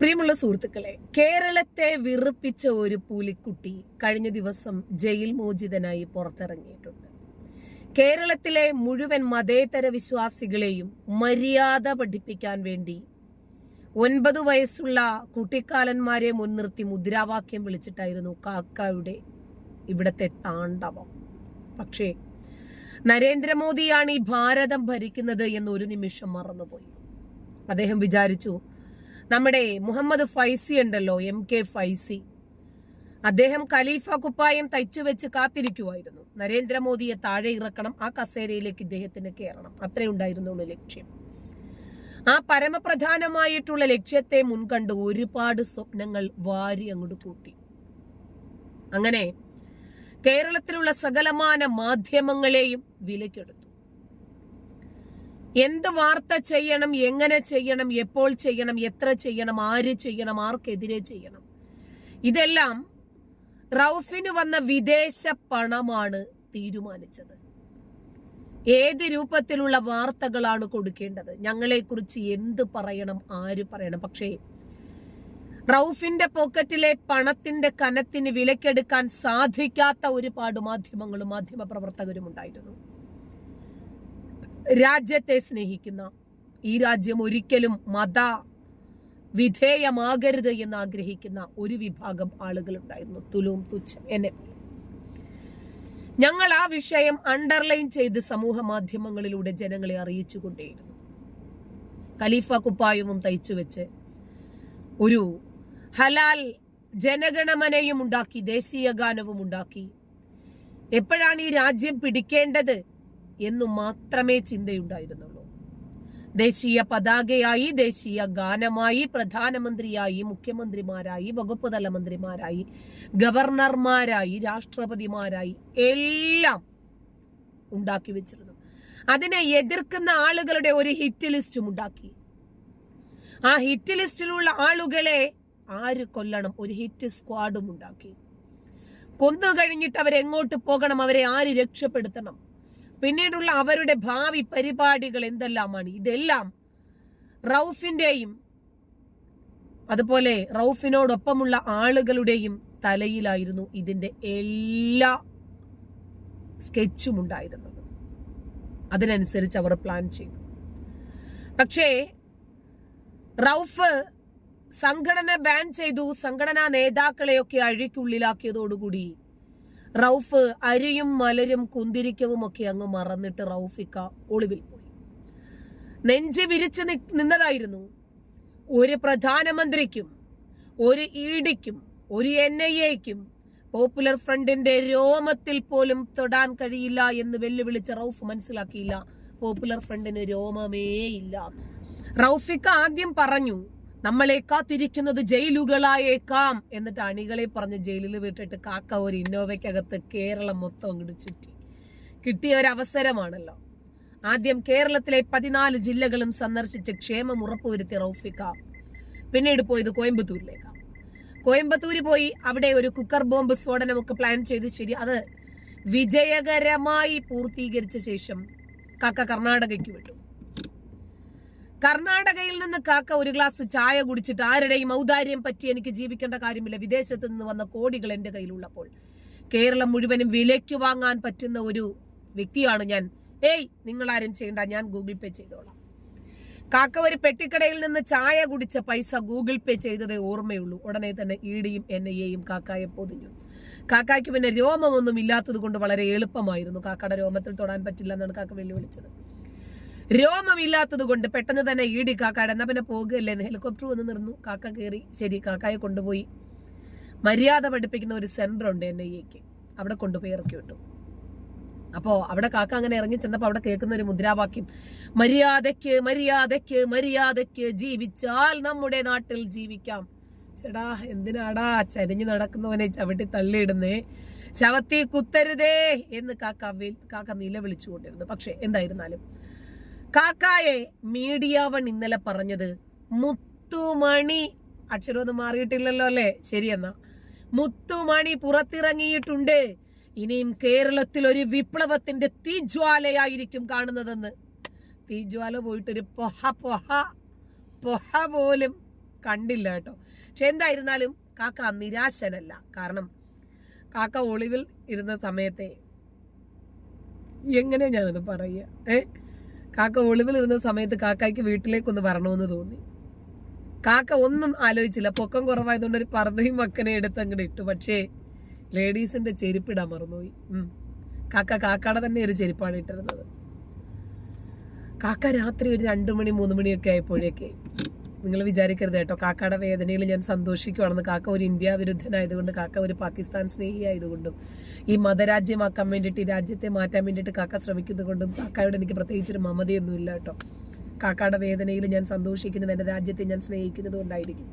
പ്രിയമുള്ള സുഹൃത്തുക്കളെ കേരളത്തെ വിറപ്പിച്ച ഒരു പുലിക്കുട്ടി കഴിഞ്ഞ ദിവസം ജയിൽ മോചിതനായി പുറത്തിറങ്ങിയിട്ടുണ്ട്. കേരളത്തിലെ മുഴുവൻ മതേതര വിശ്വാസികളെയും മര്യാദ പഠിപ്പിക്കാൻ വേണ്ടി ഒൻപത് വയസ്സുള്ള കുട്ടിക്കാലന്മാരെ മുൻനിർത്തി മുദ്രാവാക്യം വിളിച്ചിട്ടായിരുന്നു കാക്കയുടെ ഇവിടത്തെ താണ്ഡവം. പക്ഷേ നരേന്ദ്രമോദിയാണ് ഈ ഭാരതം ഭരിക്കുന്നത് എന്ന് ഒരു നിമിഷം മറന്നുപോയി. അദ്ദേഹം വിചാരിച്ചു നമ്മുടെ മുഹമ്മദ് ഫൈസി ഉണ്ടല്ലോ എം കെ ഫൈസി. അദ്ദേഹം ഖലീഫ കുപ്പായം തയ്ച്ചു വെച്ച് കാത്തിരിക്കുമായിരുന്നു നരേന്ദ്രമോദിയെ താഴെ ഇറക്കണം ആ കസേരയിലേക്ക് ഇദ്ദേഹത്തിന് കയറണം അത്രേ ഉണ്ടായിരുന്നുള്ളൂ ലക്ഷ്യം. ആ പരമപ്രധാനമായിട്ടുള്ള ലക്ഷ്യത്തെ മുൻകണ്ട് ഒരുപാട് സ്വപ്നങ്ങൾ വാരി അങ്ങോട്ട് കൂട്ടി. അങ്ങനെ കേരളത്തിലുള്ള സകലമാന മാധ്യമങ്ങളെയും വിലക്കെടുത്തു. എന്ത് വാർത്ത ചെയ്യണം എങ്ങനെ ചെയ്യണം എപ്പോൾ ചെയ്യണം എത്ര ചെയ്യണം ആര് ചെയ്യണം ആർക്കെതിരെ ചെയ്യണം. ഇതെല്ലാം റൌഫിന് വന്ന വിദേശ പണമാണ് തീരുമാനിച്ചത്. ഏത് രൂപത്തിലുള്ള വാർത്തകളാണ് കൊടുക്കേണ്ടത്? ഞങ്ങളെക്കുറിച്ച് എന്ത് പറയണം ആര് പറയണം? പക്ഷേ റൌഫിന്റെ പോക്കറ്റിലെ പണത്തിന്റെ കനത്തിന് വിലക്കെടുക്കാൻ സാധിക്കാത്ത ഒരുപാട് മാധ്യമങ്ങളും മാധ്യമ പ്രവർത്തകരും ഉണ്ടായിരുന്നു. രാജ്യത്തെ സ്നേഹിക്കുന്ന ഈ രാജ്യം ഒരിക്കലും മത വിധേയമാകരുത് എന്ന് ആഗ്രഹിക്കുന്ന ഒരു വിഭാഗം ആളുകളുണ്ടായിരുന്നു. തുലും തുച്ഛം എന്നെ ഞങ്ങൾ ആ വിഷയം അണ്ടർലൈൻ ചെയ്ത് സമൂഹ മാധ്യമങ്ങളിലൂടെ ജനങ്ങളെ അറിയിച്ചുകൊണ്ടേയിരുന്നു ഖലീഫ കുപ്പായവും തയ്ച്ചു വെച്ച് ഒരു ഹലാൽ ജനഗണമനയും ഉണ്ടാക്കി ദേശീയ ഗാനവും ഉണ്ടാക്കി. എപ്പോഴാണ് ഈ രാജ്യം പിടിക്കേണ്ടത്? എന്നു മാത്രമേ ചിന്തയുണ്ടായിരുന്നുള്ളൂ. ദേശീയ പതാകയായി ദേശീയ ഗാനമായി പ്രധാനമന്ത്രിയായി മുഖ്യമന്ത്രിമാരായി വകുപ്പ് തല മന്ത്രിമാരായി ഗവർണർമാരായി രാഷ്ട്രപതിമാരായി എല്ലാം ഉണ്ടാക്കി വെച്ചിരുന്നു. അതിനെ എതിർക്കുന്ന ആളുകളുടെ ഒരു ഹിറ്റ് ലിസ്റ്റും ഉണ്ടാക്കി. ആ ഹിറ്റ് ലിസ്റ്റിലുള്ള ആളുകളെ ആര് കൊല്ലണം? ഒരു ഹിറ്റ് സ്ക്വാഡും ഉണ്ടാക്കി. കൊന്നു കഴിഞ്ഞിട്ട് അവരെങ്ങോട്ട് പോകണം? അവരെ ആര് രക്ഷപ്പെടുത്തണം? പിന്നീടുള്ള അവരുടെ ഭാവി പരിപാടികൾ എന്തെല്ലാമാണ്? ഇതെല്ലാം റൌഫിന്റെയും അതുപോലെ റൌഫിനോടൊപ്പമുള്ള ആളുകളുടെയും തലയിലായിരുന്നു ഇതിന്റെ എല്ലാ സ്കെച്ചും ഉണ്ടായിരുന്നത് അതിനനുസരിച്ച് അവർ പ്ലാൻ ചെയ്തു. പക്ഷേ റൌഫ് സംഘടന ബാൻ ചെയ്തു സംഘടനാ നേതാക്കളെയൊക്കെ അഴിക്കുള്ളിലാക്കിയതോടുകൂടി റൌഫ് അരിയും മലരും കുന്തിരിക്കവും ഒക്കെ അങ്ങ് മറന്നിട്ട് റൌഫിക്ക ഒളിവിൽ പോയി. നെഞ്ച് വിരിച്ച് നിന്നതായിരുന്നു. ഒരു പ്രധാനമന്ത്രിക്കും ഒരു ഇഡിക്കും ഒരു എൻ ഐ എക്കും പോപ്പുലർ ഫ്രണ്ടിന്റെ രോമത്തിൽ പോലും തൊടാൻ കഴിയില്ല എന്ന് വെല്ലുവിളിച്ച റൌഫ് മനസ്സിലാക്കിയില്ല. പോപ്പുലർ ഫ്രണ്ടിന് രോമമേ ഇല്ല റൌഫിക്ക ആദ്യം പറഞ്ഞു നമ്മളെ കാത്തിരിക്കുന്നത് ജയിലുകളായേക്കാം എന്നിട്ട് അണികളെ പറഞ്ഞ് ജയിലിൽ വിട്ടിട്ട് കാക്ക ഒരു ഇന്നോവയ്ക്കകത്ത് കേരളം മൊത്തം അങ്ങോട്ട് ചുറ്റി. കിട്ടിയ ഒരു അവസരമാണല്ലോ. ആദ്യം കേരളത്തിലെ പതിനാല് ജില്ലകളും സന്ദർശിച്ച് ക്ഷേമം ഉറപ്പുവരുത്തിയ റൌഫിക്ക പിന്നീട് പോയത് കോയമ്പത്തൂരിലേക്കാണ് കോയമ്പത്തൂര് പോയി അവിടെ ഒരു കുക്കർ ബോംബ് സ്ഫോടനമൊക്കെ പ്ലാൻ ചെയ്ത് ശരി അത് വിജയകരമായി പൂർത്തീകരിച്ച ശേഷം കാക്ക കർണാടകയ്ക്ക് വിട്ടു. കർണാടകയിൽ നിന്ന് കാക്ക ഒരു ഗ്ലാസ് ചായ കുടിച്ചിട്ട് ആരുടെയും ഔദാര്യം പറ്റി എനിക്ക് ജീവിക്കേണ്ട കാര്യമില്ല. വിദേശത്ത് നിന്ന് വന്ന കോടികൾ എന്റെ കയ്യിലുള്ളപ്പോൾ കേരളം മുഴുവനും വിലയ്ക്ക് വാങ്ങാൻ പറ്റുന്ന ഒരു വ്യക്തിയാണ് ഞാൻ. ഏയ് നിങ്ങൾ ആരും ചെയ്യണ്ട. ഞാൻ ഗൂഗിൾ പേ ചെയ്തോളാം. കാക്ക ഒരു പെട്ടിക്കടയിൽ നിന്ന് ചായ കുടിച്ച പൈസ ഗൂഗിൾ പേ ചെയ്തതേ ഓർമ്മയുള്ളൂ. ഉടനെ തന്നെ ഇഡിയും എൻ ഐ എയും കാക്കായെ പൊതിഞ്ഞു. കാക്കായ്ക്ക് പിന്നെ രോമമൊന്നും ഇല്ലാത്തത് കൊണ്ട് വളരെ എളുപ്പമായിരുന്നു. കാക്കയുടെ രോമത്തിൽ തൊടാൻ പറ്റില്ല എന്നാണ് കാക്ക വെല്ലുവിളിച്ചത്. രോമമില്ലാത്തത് കൊണ്ട് പെട്ടെന്ന് തന്നെ ഈടി കാക്കയുടെ എന്നാ പിന്നെ പോകുകയല്ലേ? എന്ന് ഹെലികോപ്റ്റർ വന്ന് നിന്നു കാക്ക കയറി ശരി കാക്കയെ കൊണ്ടുപോയി. മര്യാദ പഠിപ്പിക്കുന്ന ഒരു സെന്റർ ഉണ്ട് എൻ ഐ എക്ക് അവിടെ കൊണ്ടുപോയി ഇറക്കി വിട്ടു. അപ്പോ അവിടെ കാക്ക അങ്ങനെ ഇറങ്ങി ചെന്നപ്പോ അവിടെ കേൾക്കുന്ന ഒരു മുദ്രാവാക്യം. മര്യാദയ്ക്ക് മര്യാദയ്ക്ക് മര്യാദയ്ക്ക് ജീവിച്ചാൽ നമ്മുടെ നാട്ടിൽ ജീവിക്കാം. ചേടാ എന്തിനാടാ ചരിഞ്ഞു നടക്കുന്നവനെ ചവിട്ടി തള്ളിയിടുന്നേ? ശവത്തി കുത്തരുതേ എന്ന് കാക്ക കാക്ക നിലവിളിച്ചുകൊണ്ടിരുന്നു. പക്ഷെ എന്തായിരുന്നാലും കാക്കായെ മീഡിയ വൺ ഇന്നലെ പറഞ്ഞത് മുത്തുമണി. അക്ഷരമൊന്നും മാറിയിട്ടില്ലല്ലോ അല്ലേ? ശരിയെന്നാ മുത്തുമണി പുറത്തിറങ്ങിയിട്ടുണ്ട്. ഇനിയും കേരളത്തിൽ ഒരു വിപ്ലവത്തിന്റെ തീജ്വാലയായിരിക്കും കാണുന്നതെന്ന്. തീജ്വാല പോയിട്ടൊരു പൊഹ പൊഹ പൊഹ പോലും കണ്ടില്ല കേട്ടോ. പക്ഷെ എന്തായിരുന്നാലും കാക്ക നിരാശനല്ല. കാരണം കാക്ക ഒളിവിൽ ഇരുന്ന സമയത്തെ എങ്ങനെ ഞാനത് പറയുക? ഏ? കാക്ക ഒളിവിലിരുന്ന സമയത്ത് കാക്കായ്ക്ക് വീട്ടിലേക്കൊന്ന് വരണമെന്ന് തോന്നി. കാക്ക ഒന്നും ആലോചിച്ചില്ല. പൊക്കം കുറവായതുകൊണ്ട് ഒരു പറന്നയും മക്കനെ എടുത്ത് അങ്ങോട്ട് ഇട്ടു. പക്ഷേ ലേഡീസിന്റെ ചെരുപ്പിടാൻ മറന്നുപോയി. കാക്ക കാക്കയുടെ തന്നെ ഒരു ചെരുപ്പാണ് ഇട്ടിരുന്നത്. കാക്ക രാത്രി ഒരു രണ്ടു മണി മൂന്ന് മണിയൊക്കെ ആയപ്പോഴേക്ക് നിങ്ങൾ വിചാരിക്കരുത് കേട്ടോ. കാക്കയുടെ വേദനയിൽ ഞാൻ സന്തോഷിക്കുവാണെന്ന് കാക്ക ഒരു ഇന്ത്യ വിരുദ്ധനായതുകൊണ്ട് കാക്ക ഒരു പാകിസ്ഥാൻ സ്നേഹി ആയതുകൊണ്ടും ഈ മതരാജ്യമാക്കാൻ വേണ്ടിയിട്ട് ഈ രാജ്യത്തെ മാറ്റാൻ വേണ്ടിയിട്ട് കാക്ക ശ്രമിക്കുന്നതുകൊണ്ടും കാക്കയോട് എനിക്ക് പ്രത്യേകിച്ചൊരു മമതയൊന്നും ഇല്ല കേട്ടോ. കാക്കയുടെ വേദനയിൽ ഞാൻ സന്തോഷിക്കുന്നത് എന്റെ രാജ്യത്തെ ഞാൻ സ്നേഹിക്കുന്നത് കൊണ്ടായിരിക്കും.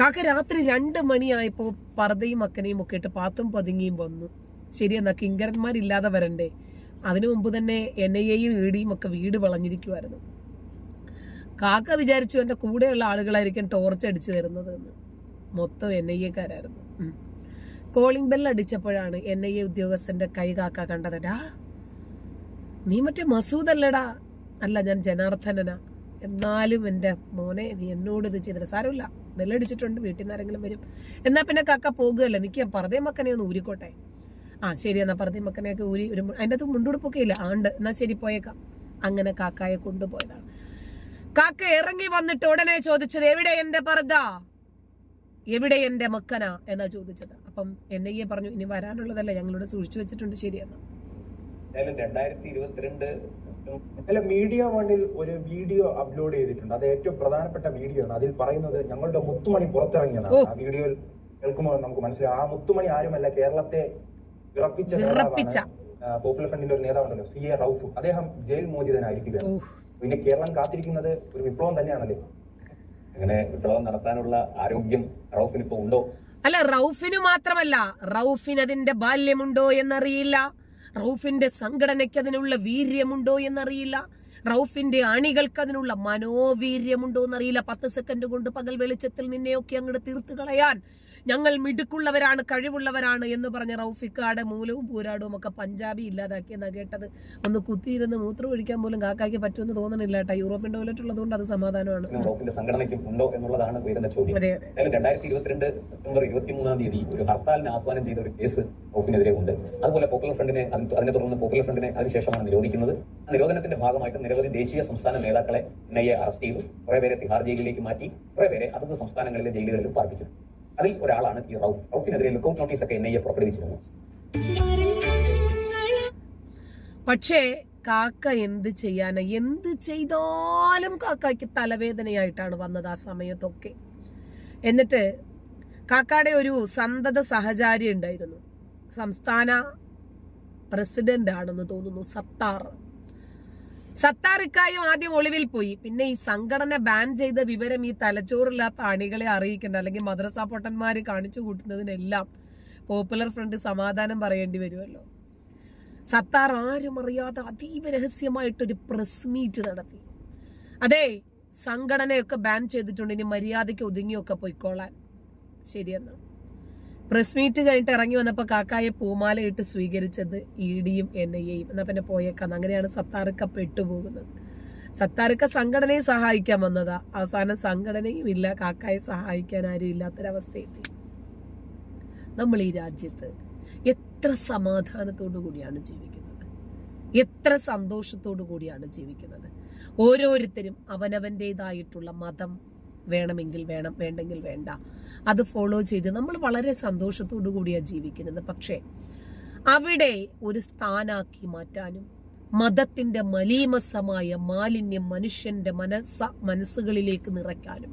കാക്ക രാത്രി രണ്ട് മണിയായപ്പോൾ പർദ്ദയും അക്കനെയും ഒക്കെ ഇട്ട് പാത്തും പതുങ്ങിയും വന്നു. ശരിയെന്നാ കിങ്കരന്മാരില്ലാതെ വരണ്ടേ? അതിനു മുമ്പ് തന്നെ എൻ ഐ എയും ഇ ഡിയും ഒക്കെ വീട് വളഞ്ഞിരിക്കുമായിരുന്നു കാക്ക വിചാരിച്ചു എന്റെ കൂടെയുള്ള ആളുകളായിരിക്കും ടോർച്ച് അടിച്ചു തരുന്നത് എന്ന്. മൊത്തം എൻ ഐ എക്കാരായിരുന്നു കോളിംഗ് ബെൽ അടിച്ചപ്പോഴാണ് എൻ ഐ എ ഉദ്യോഗസ്ഥന്റെ കൈ കാക്ക കണ്ടതടാ നീ മറ്റേ മസൂദ് അല്ലടാ അല്ല ഞാൻ ജനാർദ്ദനനാ. എന്നാലും എന്റെ മോനെ നീ എന്നോട് ഇത് ചെയ്തിട്ട് സാരമില്ല. ബെല്ലടിച്ചിട്ടുണ്ട് വീട്ടിൽ നിന്ന് ആരെങ്കിലും വരും. എന്നാൽ പിന്നെ കാക്ക പോകുകയല്ലേ? നിൽക്കുക പറതേ മക്കനെ ഒന്ന് ഊരിക്കോട്ടെ. ആ ശരി എന്നാൽ പറതേ മക്കനെയൊക്കെ ഊരി ഒരു അതിന്റെ അകത്ത് മുണ്ടുടുപ്പൊക്കെ ഇല്ല. ആണ്ട്. എന്നാൽ ശരി പോയേക്കാം. അങ്ങനെ കാക്കായെ കൊണ്ടുപോയതാണ്. കാക്ക ഇറങ്ങി വന്നിട്ട് ഉടനെ ചോദിച്ചത് എവിടെ എന്റെ പർദ്ദ? എവിടെ എന്റെ മക്കന? എന്നാ ചോദിച്ചത്. അപ്പം എന്നെ ഐ എ പറഞ്ഞു ഇനി വരാനുള്ളതല്ല ഞങ്ങളോട് സൂക്ഷിച്ചു വെച്ചിട്ടുണ്ട് ശരിയെന്ന്. എന്തായാലും രണ്ടായിരത്തി ഇരുപത്തിരണ്ട് അല്ല മീഡിയ വണ്ടിൽ ഒരു വീഡിയോ അപ്ലോഡ് ചെയ്തിട്ടുണ്ട്. അത് ഏറ്റവും പ്രധാനപ്പെട്ട വീഡിയോ ആണ് അതിൽ പറയുന്നത് ഞങ്ങളുടെ മുത്തുമണി പുറത്തിറങ്ങിയതാണ്. ആ വീഡിയോയിൽ കേൾക്കുമ്പോൾ നമുക്ക് മനസ്സിലായി. ആ മുത്തുമണി ആരുമല്ല കേരളത്തെ വിറപ്പിച്ച. പോപ്പുലർ ഫ്രണ്ടിന്റെ ഒരു നേതാവുണ്ടല്ലോ സി എ റൌഫ്. അദ്ദേഹം ജയിൽ മോചിതനായിരിക്കുകയാണ്. പിന്നെ കേരളം കാത്തിരിക്കുന്നത് ഒരു വിപ്ലവം തന്നെയാണല്ലേ? അങ്ങനെ വിപ്ലവം നടത്താനുള്ള ആരോഗ്യം റൌഫിന് ഇപ്പൊ ഉണ്ടോ? അല്ല റൌഫിന് മാത്രമല്ല റൌഫിന് അതിന്റെ ബാല്യമുണ്ടോ എന്നറിയില്ല. റൌഫിന്റെ സംഘടനയ്ക്ക് അതിനുള്ള വീര്യമുണ്ടോ എന്നറിയില്ല. റൌഫിന്റെ അണികൾക്ക് അതിനുള്ള മനോവീര്യമുണ്ടോ എന്നറിയില്ല പത്ത് സെക്കൻഡ് കൊണ്ട് പകൽ വെളിച്ചത്തിൽ നിന്നെയൊക്കെ അങ്ങോട്ട് തീർത്തു കളയാൻ. ഞങ്ങൾ മിടുക്കുള്ളവരാണ് കഴിവുള്ളവരാണ് എന്ന് പറഞ്ഞ റൌഫിക്കാടെ മൂലവും പൂരാടവും ഒക്കെ പഞ്ചാബി ഇല്ലാതാക്കിയെന്നാ കേട്ടത്. ഒന്ന് കുത്തിയിരുന്ന് മൂത്രം ഒഴിക്കാൻ പോലും കാക്കാക്കി പറ്റുമെന്ന് തോന്നണില്ല കേട്ടോ. യൂറോപ്യൻ ടോയ്ലറ്റ് ഉള്ളതുകൊണ്ട് അത് സമാധാനമാണ്. സംഘടനയ്ക്കും ഉണ്ടോ എന്നുള്ളതാണ് ചോദ്യം. അതെ അതെ. എന്തായാലും രണ്ടായിരത്തി ഇരുപത്തിരണ്ട് സെപ്റ്റംബർ ഇരുപത്തിമൂന്നാം തീയതി ഒരു ഹർത്താലിന് ആഹ്വാനം ചെയ്ത ഒരു കേസ് റൌഫിനെതിരെ ഉണ്ട്. അതുപോലെ പോപ്പുലർ ഫ്രണ്ടിനെ അതിനെ തുടർന്ന് പോപ്പുലർ ഫ്രണ്ടിനെ അതിനുശേഷമാണ് നിരോധിക്കുന്നത്. നിരോധനത്തിന്റെ ഭാഗമായിട്ട് നിരവധി ദേശീയ സംസ്ഥാന നേതാക്കളെ എൻ അറസ്റ്റ് ചെയ്തു. കുറെ പേരെ തിഹാർ ജയിലിലേക്ക് മാറ്റി. കുറെ പേരെ അതത് സംസ്ഥാനങ്ങളിലെ ജയിലുകളിലും പാർപ്പിച്ചു. അതിൽ ഒരാളാണ് ഈ റൌഫ്. റൌഫിനെതിരെ ലുക്കൌട്ട് നോട്ടീസ് ഒക്കെ ഐ എ പുറപ്പെടുവിച്ചിരുന്നു. പക്ഷേ കാക്ക എന്ത് ചെയ്യാന? എന്ത് ചെയ്താലും കാക്കയ്ക്ക് തലവേദനയായിട്ടാണ് വന്നത് ആ സമയത്തൊക്കെ. എന്നിട്ട് കാക്കയുടെ ഒരു സന്തത സഹചാരി ഉണ്ടായിരുന്നു. സംസ്ഥാന പ്രസിഡന്റ് ആണെന്ന് തോന്നുന്നു സത്താർ. സത്താർ ഇക്കായും ആദ്യം ഒളിവിൽ പോയി. പിന്നെ ഈ സംഘടന ബാൻ ചെയ്ത വിവരം ഈ തലച്ചോറില്ലാത്ത അണികളെ അറിയിക്കേണ്ട. അല്ലെങ്കിൽ മദ്രസ പൊട്ടന്മാർ കാണിച്ചു കൂട്ടുന്നതിനെല്ലാം പോപ്പുലർ ഫ്രണ്ട് സമാധാനം പറയേണ്ടി വരുമല്ലോ. സത്താർ ആരും അറിയാതെ അതീവ രഹസ്യമായിട്ടൊരു പ്രസ് മീറ്റ് നടത്തി. അതെ സംഘടനയൊക്കെ ബാൻ ചെയ്തിട്ടുണ്ട്. ഇനി മര്യാദയ്ക്ക് ഒതുങ്ങിയൊക്കെ പോയിക്കോളാൻ. ശരിയെന്നാ. പ്രസ് മീറ്റ് കഴിഞ്ഞിട്ട് ഇറങ്ങി വന്നപ്പോൾ കാക്കായെ പൂമാലയിട്ട് സ്വീകരിച്ചത് ഇ ഡിയും എൻ ഐ എയും. എന്നാൽ പിന്നെ പോയേക്കാം അങ്ങനെയാണ് സത്താർക്ക പെട്ടുപോകുന്നത് സത്താർക്ക സംഘടനയെ സഹായിക്കാൻ വന്നതാ. അവസാനം സംഘടനയും ഇല്ല. കാക്കായെ സഹായിക്കാൻ ആരും ഇല്ലാത്തൊരവസ്ഥയെത്തി. നമ്മൾ ഈ രാജ്യത്ത് എത്ര സമാധാനത്തോടു കൂടിയാണ് ജീവിക്കുന്നത്? എത്ര സന്തോഷത്തോടു കൂടിയാണ് ജീവിക്കുന്നത്? ഓരോരുത്തരും അവനവന്റെതായിട്ടുള്ള മതം വേണമെങ്കിൽ വേണം വേണ്ടെങ്കിൽ വേണ്ട. അത് ഫോളോ ചെയ്ത് നമ്മൾ വളരെ സന്തോഷത്തോടു കൂടിയാണ് ജീവിക്കുന്നത്. പക്ഷേ അവിടെ ഒരു സ്ഥാനാക്കി മാറ്റാനും മതത്തിന്റെ മലീമസമായ മാലിന്യം മനുഷ്യന്റെ മനസ്സ മനസ്സുകളിലേക്ക് നിറയ്ക്കാനും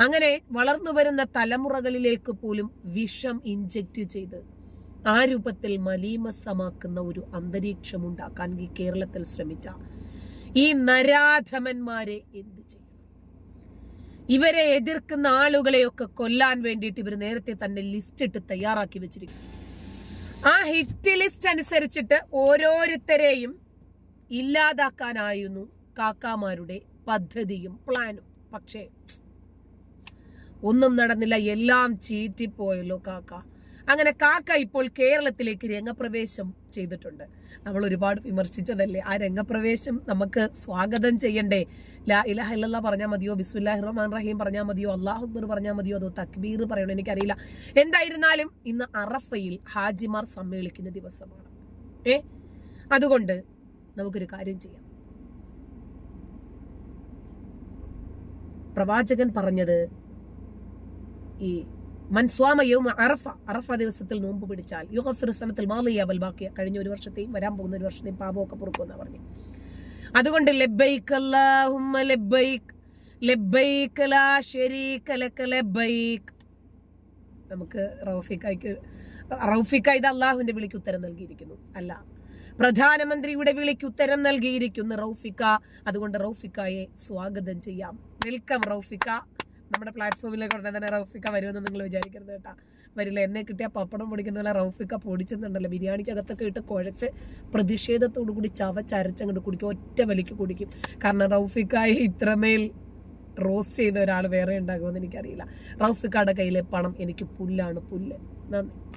അങ്ങനെ വളർന്നു വരുന്ന തലമുറകളിലേക്ക് പോലും വിഷം ഇഞ്ചക്റ്റ് ചെയ്ത് ആ രൂപത്തിൽ മലീമസമാക്കുന്ന ഒരു അന്തരീക്ഷം ഉണ്ടാക്കാൻ ഈ കേരളത്തിൽ ശ്രമിച്ച ഈ നരാധമന്മാരെ എന്ത് ചെയ്യും? ഇവരെ എതിർക്കുന്ന ആളുകളെയൊക്കെ കൊല്ലാൻ വേണ്ടിയിട്ട് ഇവർ നേരത്തെ തന്നെ ലിസ്റ്റ് ഇട്ട് തയ്യാറാക്കി വെച്ചിരിക്കുന്നു. ആ ഹിറ്റ് ലിസ്റ്റ് അനുസരിച്ചിട്ട് ഓരോരുത്തരെയും ഇല്ലാതാക്കാനായിരുന്നു കാക്കാമാരുടെ പദ്ധതിയും പ്ലാനും പക്ഷേ ഒന്നും നടന്നില്ല. എല്ലാം ചീറ്റിപ്പോയല്ലോ കാക്ക. അങ്ങനെ കാക്ക ഇപ്പോൾ കേരളത്തിലേക്ക് രംഗപ്രവേശം ചെയ്തിട്ടുണ്ട്. നമ്മൾ ഒരുപാട് വിമർശിച്ചതല്ലേ? ആ രംഗപ്രവേശം നമുക്ക് സ്വാഗതം ചെയ്യണ്ടേ? ലാ ഇലഹ ഇല്ല പറഞ്ഞാൽ മതിയോ? ബിസ്മില്ലാഹി റഹ്മാൻ റഹീം പറഞ്ഞാൽ മതിയോ? അള്ളാഹു അക്ബർ പറഞ്ഞാൽ മതിയോ? അതോ തക്ബീർ പറയണോ? എനിക്കറിയില്ല. എന്തായിരുന്നാലും ഇന്ന് അറഫയിൽ ഹാജിമാർ സമ്മേളിക്കുന്ന ദിവസമാണ്. ഏ? അതുകൊണ്ട് നമുക്കൊരു കാര്യം ചെയ്യാം. പ്രവാചകൻ പറഞ്ഞത് ഈ മൻസ്വാമ യൗമ അറഫ. അറഫ ദിവസത്തിൽ നോമ്പ് പിടിച്ചാൽ യുഗഫിർ സനത്തിൽ ബാക്കിയ. കഴിഞ്ഞ ഒരു വർഷത്തെയും വരാൻ പോകുന്ന ഒരു വർഷത്തെയും പാപമൊക്കെ പൊറുക്കുമെന്നാ പറഞ്ഞു. അതുകൊണ്ട് ലബൈക്ക് അല്ലാഹുമ്മ ലബൈക്ക് ലബൈക്ക് ലാ ശരീക ലക ലബൈക്ക് നമുക്ക് റൗഫിക്കായിക്ക് റൗഫിക്ക ഇത് അള്ളാഹുവിന്റെ വിളിക്ക് ഉത്തരം നൽകിയിരിക്കുന്നു. അല്ല പ്രധാനമന്ത്രിയുടെ വിളിക്ക് ഉത്തരം നൽകിയിരിക്കുന്നു റൗഫിക്ക. അതുകൊണ്ട് റൗഫിക്കയെ സ്വാഗതം ചെയ്യാം. വെൽക്കം റൗഫിക്ക. നമ്മുടെ പ്ലാറ്റ്ഫോമിലേക്ക് ഉടനെ തന്നെ റൗഫിക്ക വരുമെന്ന് നിങ്ങൾ വിചാരിക്കരുത് കേട്ടാ. വരില്ല എന്നെ കിട്ടിയ പപ്പടം പൊടിക്കുന്ന പോലെ റൗഫിക്ക പൊടിച്ചെന്നുണ്ടല്ലോ. ബിരിയാണിക്കകത്തൊക്കെ ഇട്ട് കുഴച്ച് പ്രതിഷേധത്തോടു കൂടി ചവച്ചരച്ചങ്ങോട്ട് കുടിക്കും ഒറ്റ വലിക്ക് കുടിക്കും. കാരണം റൗഫിക്കായി ഇത്രമേൽ റോസ്റ്റ് ചെയ്ത ഒരാൾ വേറെ ഉണ്ടാകുമെന്ന് എനിക്കറിയില്ല. റൗഫിക്കയുടെ കയ്യിലെ പണം എനിക്ക് പുല്ലാണ് പുല്ല്. നന്ദി.